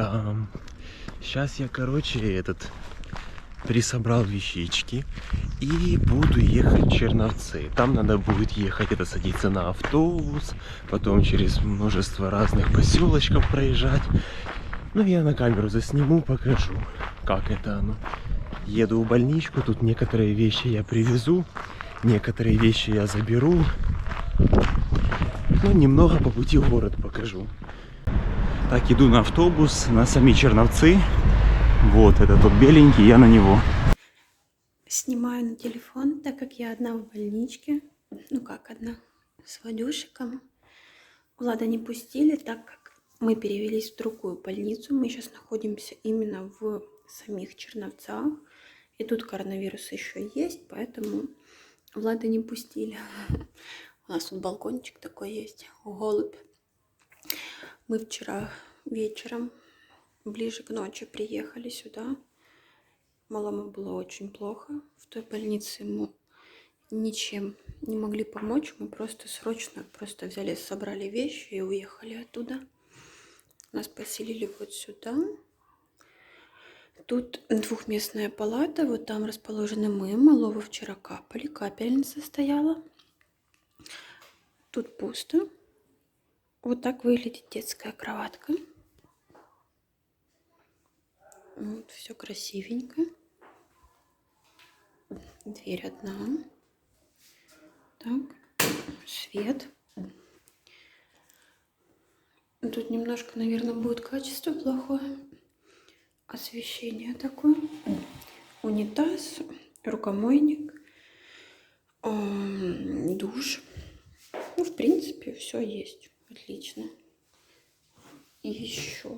там. Сейчас я, короче, этот присобрал вещички и буду ехать в Черновцы. Там надо будет ехать, это садиться на автобус, потом через множество разных поселочков проезжать. Ну, я на камеру засниму, покажу, как это оно. Еду в больничку, тут некоторые вещи я привезу, некоторые вещи я заберу. Ну, немного по пути в город покажу. Так, иду на автобус, на сами Черновцы. Вот, это тот беленький, я на него. Снимаю на телефон, так как я одна в больничке. Ну как одна, с Вадюшиком. Влада не пустили, так как мы перевелись в другую больницу. Мы сейчас находимся именно в самих Черновцах. И тут коронавирус еще есть, поэтому Влада не пустили. У нас тут балкончик такой есть, голубь. Мы вчера вечером, ближе к ночи, приехали сюда. Малому было очень плохо. В той больнице ему ничем не могли помочь. Мы просто срочно просто взяли, собрали вещи и уехали оттуда. Нас поселили вот сюда. Тут двухместная палата, вот там расположены мы. Малого вчера капали, капельница стояла. Тут пусто. Вот так выглядит детская кроватка. Вот, все красивенько. Дверь одна. Так, свет. Тут немножко, наверное, будет качество плохое. Освещение такое. Унитаз, рукомойник, душ. Ну, в принципе, все есть. Отлично. Еще,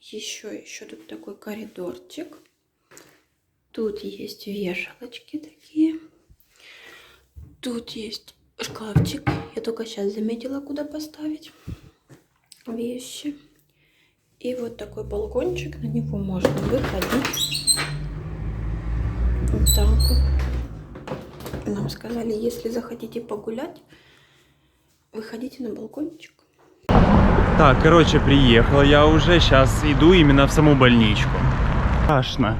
еще, еще тут такой коридорчик. Тут есть вешалочки такие. Тут есть шкафчик. Я только сейчас заметила, куда поставить вещи. И вот такой балкончик. На него можно выходить. Вот так вот. Нам сказали, если захотите погулять, выходите на балкончик. Так, короче, приехал я уже, сейчас иду именно в саму больничку. Страшно.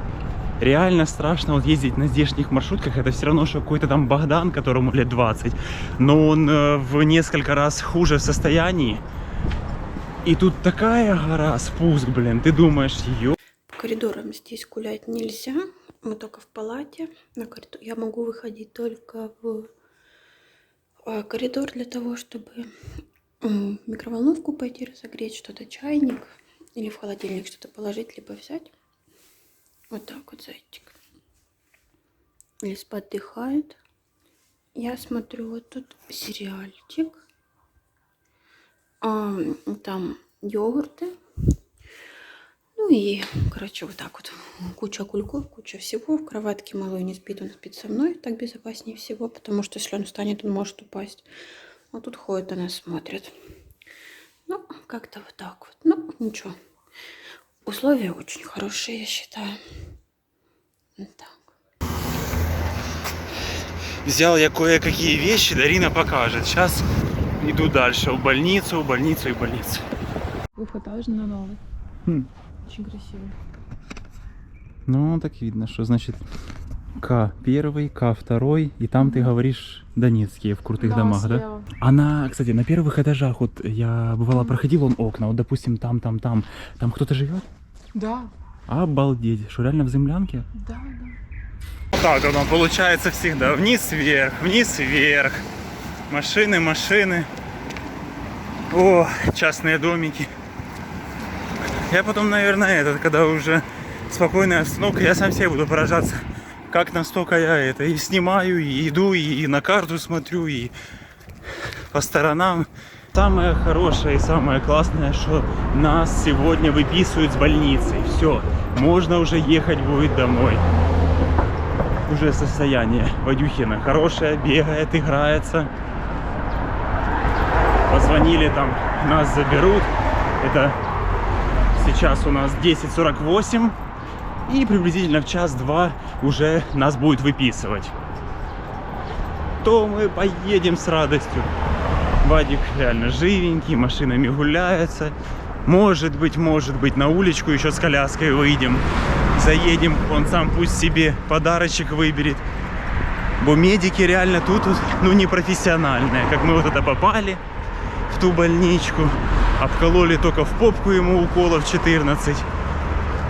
Реально страшно вот ездить на здешних маршрутках. Это все равно, что какой-то там Богдан, которому лет 20. Но он э, в несколько раз хуже состоянии. И тут такая гора, спуск, блин. Ты думаешь, ё... По коридорам здесь гулять нельзя. Мы только в палате. На коридор. Я могу выходить только в коридор для того, чтобы микроволновку пойти разогреть что-то, чайник или в холодильник что-то положить, либо взять. Вот так вот, зайчик. Лис отдыхает. Я смотрю вот тут сериальчик. А, там йогурты. Ну и, короче, вот так вот. Куча кульков, куча всего. В кроватке малой не спит, он спит со мной. Так безопаснее всего, потому что если он встанет, он может упасть. А тут ходит, она смотрит. Ну, как-то вот так вот. Ну, ничего. Условия очень хорошие, я считаю. Вот так. Взял я кое-какие вещи, Дарина покажет. Сейчас иду дальше, в больницу, в больницу и в больницу. Двухэтажный, но новый. Хм. Очень красивый. Ну, так видно, что значит К первый, К второй, и там ты говоришь донецкие в крутых домах, да? слева. А на, кстати, на первых этажах, вот я бывало проходил он окна, вот допустим там, там, там, там кто-то живет? Да, Обалдеть, что реально в землянке? да, да. Так оно получается всегда, вниз-вверх, вниз-вверх, машины, машины, о, частные домики. Я потом, наверное, этот, когда уже спокойная обстановка, я сам себе буду поражаться, как настолько я это и снимаю, и иду, и на карту смотрю, и по сторонам. Самое хорошее и самое классное, что нас сегодня выписывают с больницы. Все, можно уже ехать будет домой. Уже состояние Вадюхина хорошее, бегает, играется. Позвонили там, нас заберут. Это сейчас у нас 10.48. И приблизительно в час-два уже нас будет выписывать. То мы поедем с радостью. Вадик реально живенький, машинами гуляется. Может быть, может быть, на уличку еще с коляской выйдем. Заедем, он сам пусть себе подарочек выберет. Бо медики реально тут, ну, не профессиональные. Как мы вот это попали в ту больничку. Обкололи только в попку ему уколов 14.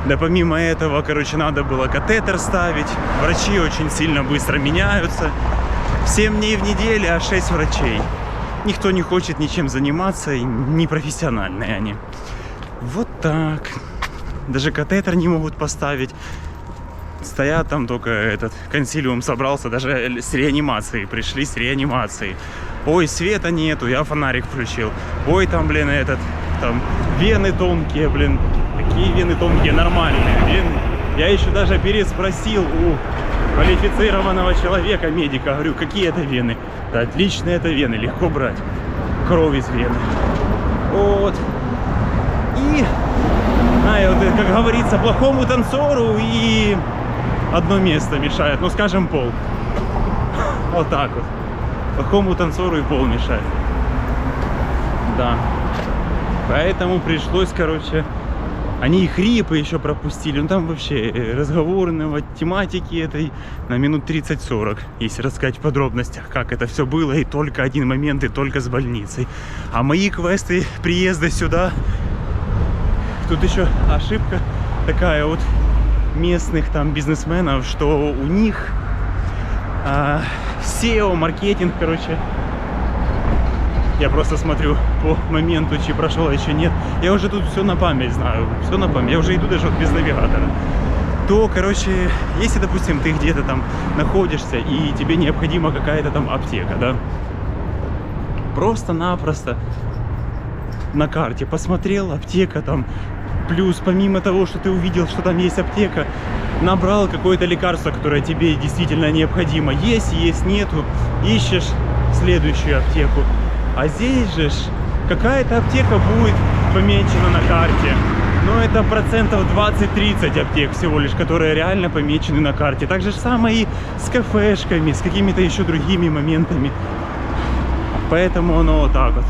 Да помимо этого, короче, надо было катетер ставить. Врачи очень сильно быстро меняются. 7 дней в неделю, а 6 врачей. Никто не хочет ничем заниматься, и непрофессиональные они. Вот так. Даже катетер не могут поставить. Стоят там только этот консилиум собрался, даже с реанимацией пришли с реанимацией. Ой, света нету, я фонарик включил. Ой, там, блин, этот, там, вены тонкие, блин. Такие вены тонкие, нормальные вены. Я еще даже переспросил у квалифицированного человека, медика, говорю, какие это вены? Да отличные это вены, легко брать. Кровь из вены. Вот. И, знаю, вот, как говорится, плохому танцору и одно место мешает, ну скажем пол. Вот так вот. Плохому танцору и пол мешает. Да. Поэтому пришлось, короче, они и хрипы еще пропустили. Ну там вообще э, разговорного тематики этой на минут 30-40, если рассказать в подробностях, как это все было, и только один момент, и только с больницей. А мои квесты приезда сюда, тут еще ошибка такая вот местных там бизнесменов, что у них а, SEO, маркетинг, короче, я просто смотрю по моменту, чи прошел, а еще нет. Я уже тут все на память знаю, все на память. Я уже иду даже вот без навигатора. То, короче, если, допустим, ты где-то там находишься и тебе необходима какая-то там аптека, да, просто-напросто на карте посмотрел, аптека там, плюс помимо того, что ты увидел, что там есть аптека, набрал какое-то лекарство, которое тебе действительно необходимо. Есть, есть, нету, ищешь следующую аптеку. А здесь же какая-то аптека будет помечена на карте. Но это процентов 20-30 аптек всего лишь, которые реально помечены на карте. Так же самое и с кафешками, с какими-то еще другими моментами. Поэтому оно вот так вот.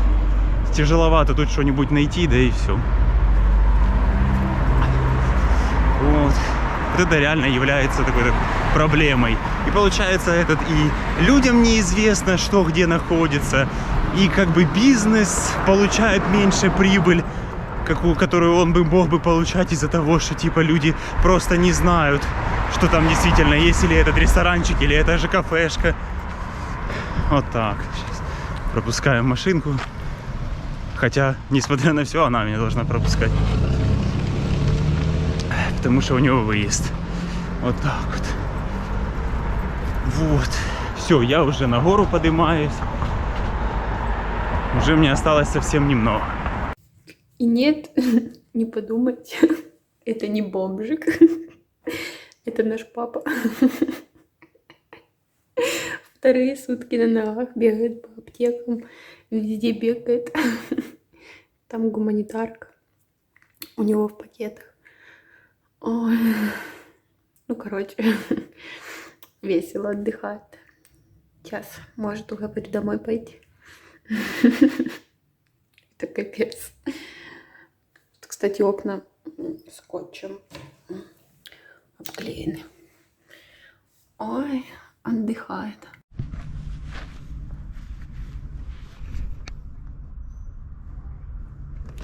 Тяжеловато тут что-нибудь найти, да и все. Вот. Вот это реально является такой так, проблемой. И получается, этот и людям неизвестно, что где находится, и как бы бизнес получает меньше прибыль, какую, которую он бы мог бы получать из-за того, что типа люди просто не знают, что там действительно есть, или этот ресторанчик, или это же кафешка. Вот так. Сейчас пропускаем машинку. Хотя, несмотря на все, она меня должна пропускать. Потому что у него выезд. Вот так вот. Вот. Все, я уже на гору поднимаюсь. Уже мне осталось совсем немного. И нет, не подумайте, это не бомжик, это наш папа. Вторые сутки на ногах бегает по аптекам, везде бегает. Там гуманитарка у него в пакетах. Ой. Ну, короче, весело отдыхает. Сейчас может уговорить домой пойти. Это капец. Тут, кстати, окна скотчем обклеены. Ой, отдыхает.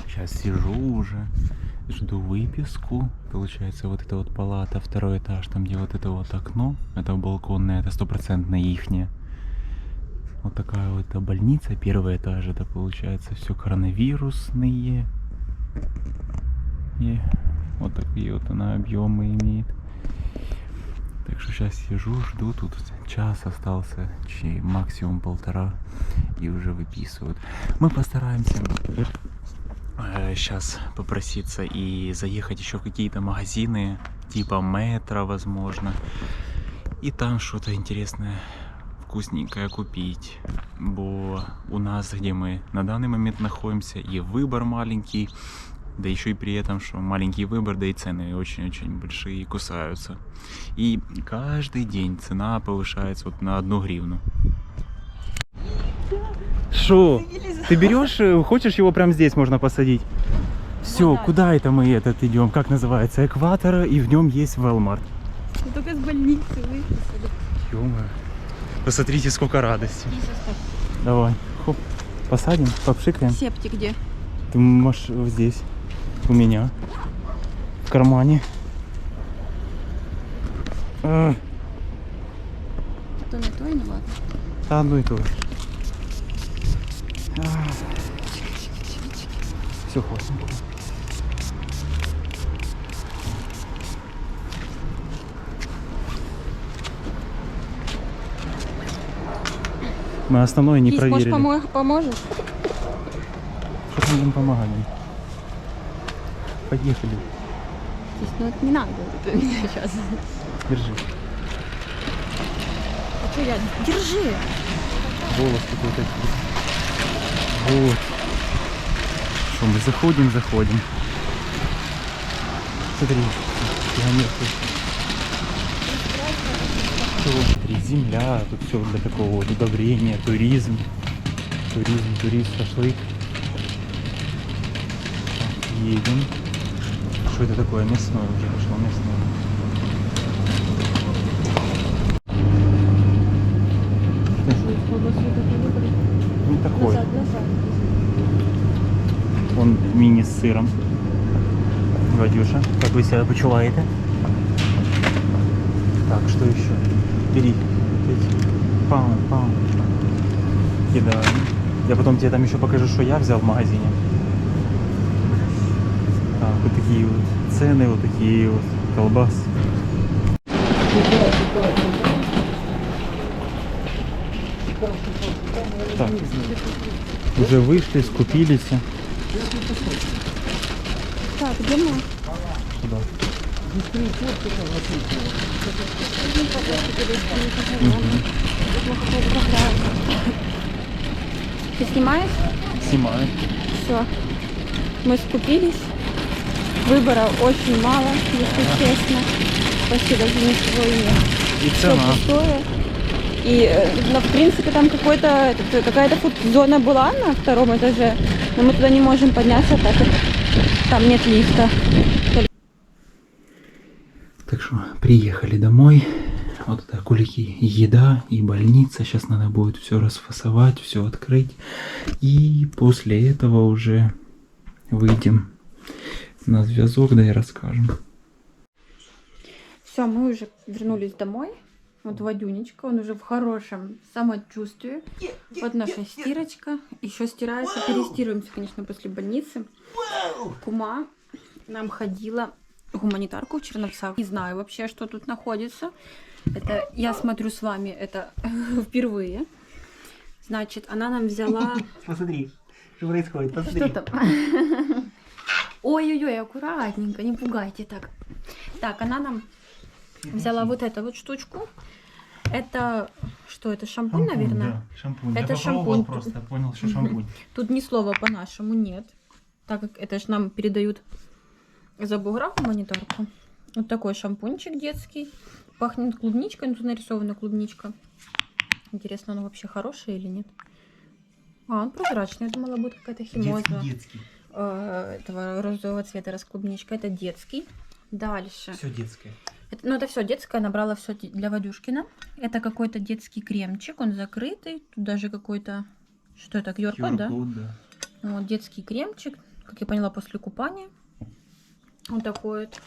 Сейчас сижу уже, жду выписку. Получается, вот эта вот палата, второй этаж, там где вот это вот окно, это балконное, это стопроцентно ихнее. Вот такая вот эта больница, первый этаж, это получается все коронавирусные. И вот такие вот она объемы имеет. Так что сейчас сижу, жду, тут час остался, чей максимум полтора, и уже выписывают. Мы постараемся сейчас попроситься и заехать еще в какие-то магазины, типа метро, возможно. И там что-то интересное, вкусненькое купить. Бо у нас, где мы на данный момент находимся, и выбор маленький, да еще и при этом, что маленький выбор, да и цены очень-очень большие кусаются. И каждый день цена повышается вот на одну гривну. Шо? Ты берешь, э, хочешь его прямо здесь можно посадить? Все, куда это мы этот идем? Как называется? Экватор, и в нем есть Велмарт. Мы только с больницы выписали. ё Посмотрите, сколько радости. Давай, хоп, посадим, попшикаем. Септи где? Ты можешь вот здесь, у меня, в кармане. А, То не то, ну ладно. да, одно и то же. Все, хватит. Мы основное не Кись, может, проверили. помо- поможешь? Что там им помогали? Поехали. Кись, ну это не надо. Это сейчас. Держи. А что я? Держи. Волосы тут такие. Вот. Что, мы заходим, заходим. Смотри, километры. Всё, Смотри, земля, тут все для такого удобрения, туризм. Туризм, турист, шашлык. Едем. Что это такое? Мясное уже пошло, мясное. Не такой. Он міні з сиром. Вадюша, как вы себя почуваете? Так, что еще? Бери. Пам, пам. Кидаем. Я потом тебе там еще покажу, что я взял в магазине. Так, вот такие вот цены, вот такие вот колбасы. Так, уже вышли, скупились. Мы? Сюда. Ты снимаешь? Снимаю. Все. Мы скупились. Выбора очень мало, если честно. Почти даже ничего и нет. И Все цена. пустое. И, э, ну, в принципе, там какой-то, этот, какая-то фуд-зона была на втором этаже, но мы туда не можем подняться, так как там нет лифта. Так что приехали домой. Вот это кулики, еда и больница. Сейчас надо будет все расфасовать, все открыть. И после этого уже выйдем на зв'язок, да и расскажем. Все, мы уже вернулись домой. Вот Вадюнечка, он уже в хорошем самочувствии. Вот наша стирочка. Еще стирается. Перестируемся, конечно, после больницы. Кума нам ходила гуманитарку в Черновцах. Не знаю вообще, что тут находится. Это я смотрю с вами это впервые. Значит, она нам взяла... Посмотри, что происходит, Что там? Ой-ой-ой, аккуратненько, не пугайте так. Так, она нам взяла вот эту вот штучку. Это что, это шампунь, наверное? Да, шампунь. Это я шампунь. просто, я понял, что шампунь. Тут ни слова по-нашему нет. Так как это ж нам передают за бугра гуманитарку. Вот такой шампунчик детский. Пахнет клубничкой, ну тут нарисована клубничка. Интересно, он вообще хороший или нет? А, он прозрачный. Я думала, будет какая-то химоза. детский. э, этого розового цвета расклубничка. Это детский. Дальше. Все детское. Это- ну, это все детское, набрала все для Вадюшкина. Это какой-то детский кремчик, он закрытый. Тут даже какой-то... Что это, QR-код, да? да. Вот, детский кремчик, как я поняла, после купания. Вот такой вот.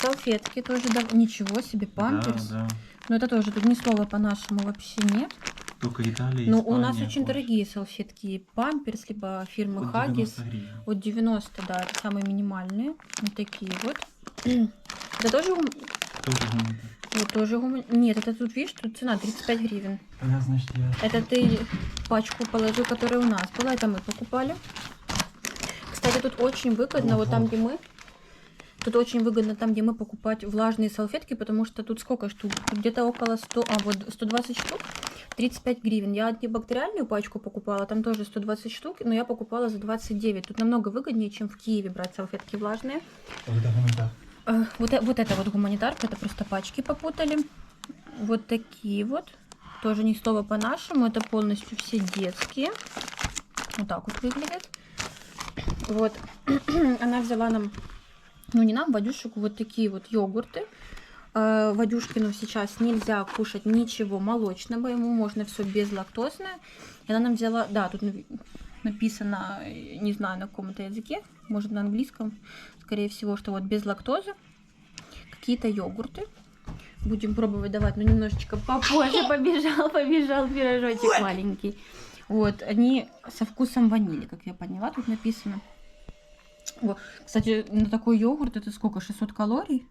Салфетки тоже, да, ничего себе, памперс. Да, да. Но это тоже, тут ни слова по-нашему вообще нет. Только Италия, Но Ну, у нас Испания, очень Польша. дорогие салфетки. Памперс, либо фирмы От Хаггис. 90 гривен. От 90, да, это самые минимальные. Вот такие вот. Это тоже, Тоже гуманитарий. вот тоже гума- Нет, это тут, видишь, тут цена 35 гривен. Тогда, значит, я... Это ты пачку положил, которая у нас была, это мы покупали. Кстати, тут очень выгодно, вот там, где мы, тут очень выгодно там, где мы покупать влажные салфетки, потому что тут сколько штук? Где-то около 100, а вот 120 штук, 35 гривен. Я антибактериальную пачку покупала, там тоже 120 штук, но я покупала за 29. Тут намного выгоднее, чем в Киеве брать салфетки влажные. Вот это гуманитар. Э, Вот, э- вот это вот гуманитарка, это просто пачки попутали. Вот такие вот. Тоже ни слова по-нашему. Это полностью все детские. Вот так вот выглядят. Вот она взяла нам, ну не нам, Вадюшику, вот такие вот йогурты. Э, Вадюшкину сейчас нельзя кушать ничего молочного, ему можно все безлактозное. И она нам взяла, да, тут нави- написано, э, не знаю, на каком-то языке, может на английском, скорее всего, что вот без лактозы. Какие-то йогурты. Будем пробовать давать, но немножечко попозже побежал, побежал пирожочек маленький. Вот, они со вкусом ванили, как я поняла, тут написано. О, кстати, на такой йогурт это сколько? 600 калорий?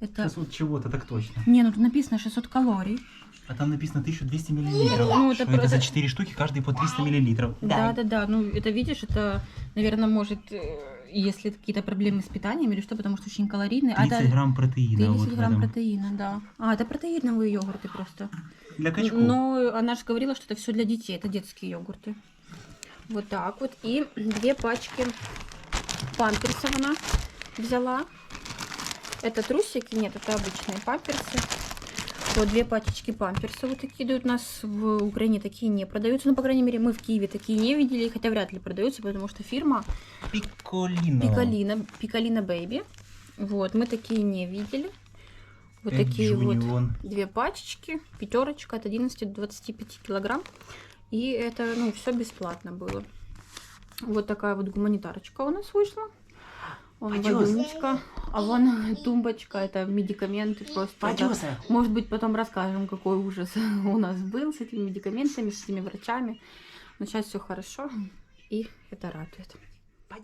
Это... Сейчас вот чего-то, так точно. Не, ну тут написано 600 калорий. А там написано 1200 миллилитров. Ну, это Что это за просто- 4 штуки, каждый по 300 миллилитров. Да, да, да. Ну, это видишь, это, наверное, может, э, если какие-то проблемы с питанием или что, потому что очень калорийный. А 30 это грамм протеина 30 вот грамм этом. протеина, да. А, это протеиновые йогурты просто. Для качков. Но она же говорила, что это все для детей, это детские йогурты. Вот так вот. И две пачки памперсов она взяла. Это трусики? Нет, это обычные памперсы. Вот две пачечки памперсов вот такие дают. У нас в Украине такие не продаются. Ну, по крайней мере, мы в Киеве такие не видели, хотя вряд ли продаются, потому что фирма Пиколино. Пикалина, Пикалина Бэйби. Вот, мы такие не видели. Вот такие вот Эджунион. две пачечки, пятерочка от 11 до 25 килограмм. И это, ну, все бесплатно было. Вот такая вот гуманитарочка у нас вышла. Водичка, а вон тумбочка, это медикаменты просто. да. Подёса. Может быть, потом расскажем, какой ужас у нас был с этими медикаментами, с этими врачами. Но сейчас все хорошо, и это радует.